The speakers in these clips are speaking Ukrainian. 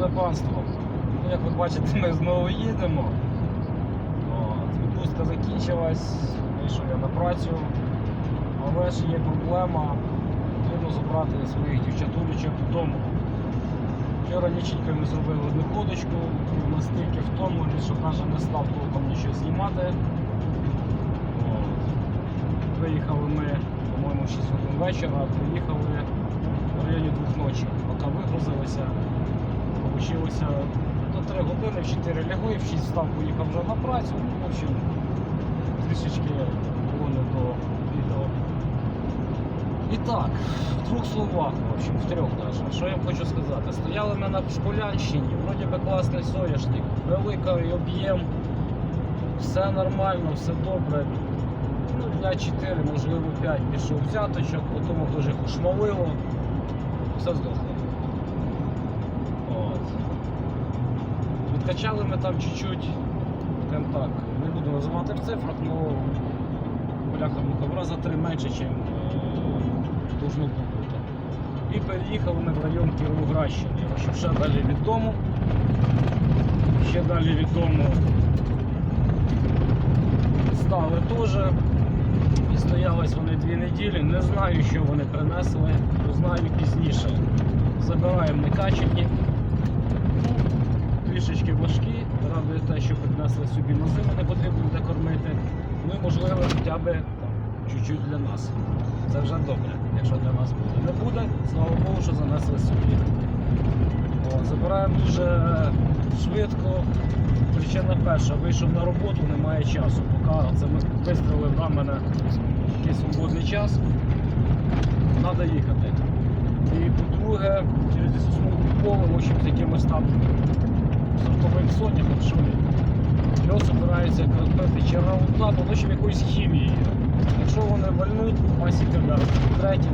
Шановне панство, ну, як ви бачите, ми знову їдемо. От, Відпустка закінчилась, вийшов я на працю, але ж є проблема, потрібно забрати своїх дівчатулечок додому. Вчора ніченько ми зробили одну ходочку, настільки втомлений, що навіть не став толком нічого знімати. От. Виїхали ми, по-моєму, 6 годин вечора, приїхали в районі двох ночі. Поки вигрузилися, Получилося до 3 години, в 4 лягли, в 6 встав, поїхав вже на працю. Ну, в общем, трішечки було не до відео. І так, в двох словах, в общем, в трьох навіть. Що я хочу сказати? Стояли ми на Шполянщині, вроді би класний соняшник, великий об'єм, все нормально, все добре. Ну, дня 4, можливо 5 пішов взяточок, потім дуже їх все здохло. От. Відкачали ми там чуть-чуть, скажімо так, не буду називати в цифрах, але бляха муха в раза три менше, ніж должно було бути. І переїхали ми в район Кіровоградщини. Що ще далі від дому. Ще далі від дому стали теж. І стоялись вони дві неділі. Не знаю, що вони принесли, знаю пізніше. Забираємо некачені. Трішечки важкі, радує те, що принесли собі на зиму, не потрібно буде кормити. Ну і можливо хоча б чуть-чуть для нас. Це вже добре, якщо для нас буде. Не буде, слава Богу, що занесли собі. Забираємо дуже швидко. Причина перша, вийшов на роботу, немає часу. Поки це ми вистрілили на мене якийсь свободний час, треба їхати. І по-друге, через десь смугу поле, общем, з якимось там сортовим соняхом, що. Його збирається крутити чи раунтап, в общем, якоюсь хімією. Якщо вони вальнуть, пасіка да. Третій,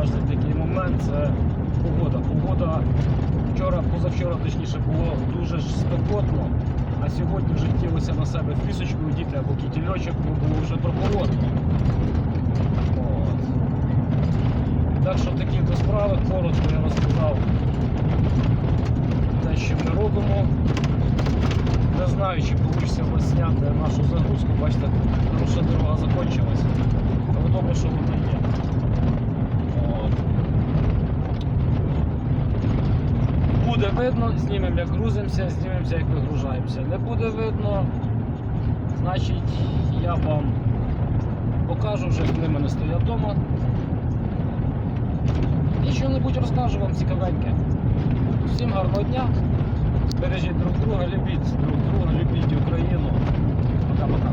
найважливіший такий момент це погода. Погода вчора, позавчора точніше було дуже ж спекотно, а сьогодні вже хотілося на себе флісочку одіти або кітільочок, бо було вже прохолодно. От. Так що такі до справи, коротко я розказав те, що ми робимо. Не знаю, чи вийде вас зняти нашу загрузку, бачите, хороша дорога закінчилась. Але добре, що вона є. Буде видно, знімемо, як грузимося, знімемося, як вигружаємося. Не буде видно, значить я вам покажу вже, коли мене стоять вдома. І що-небудь розкажу вам цікавеньке. Всім гарного дня. Бережіть друг друга, любіть друг друга, любіть Україну. Пока-пока.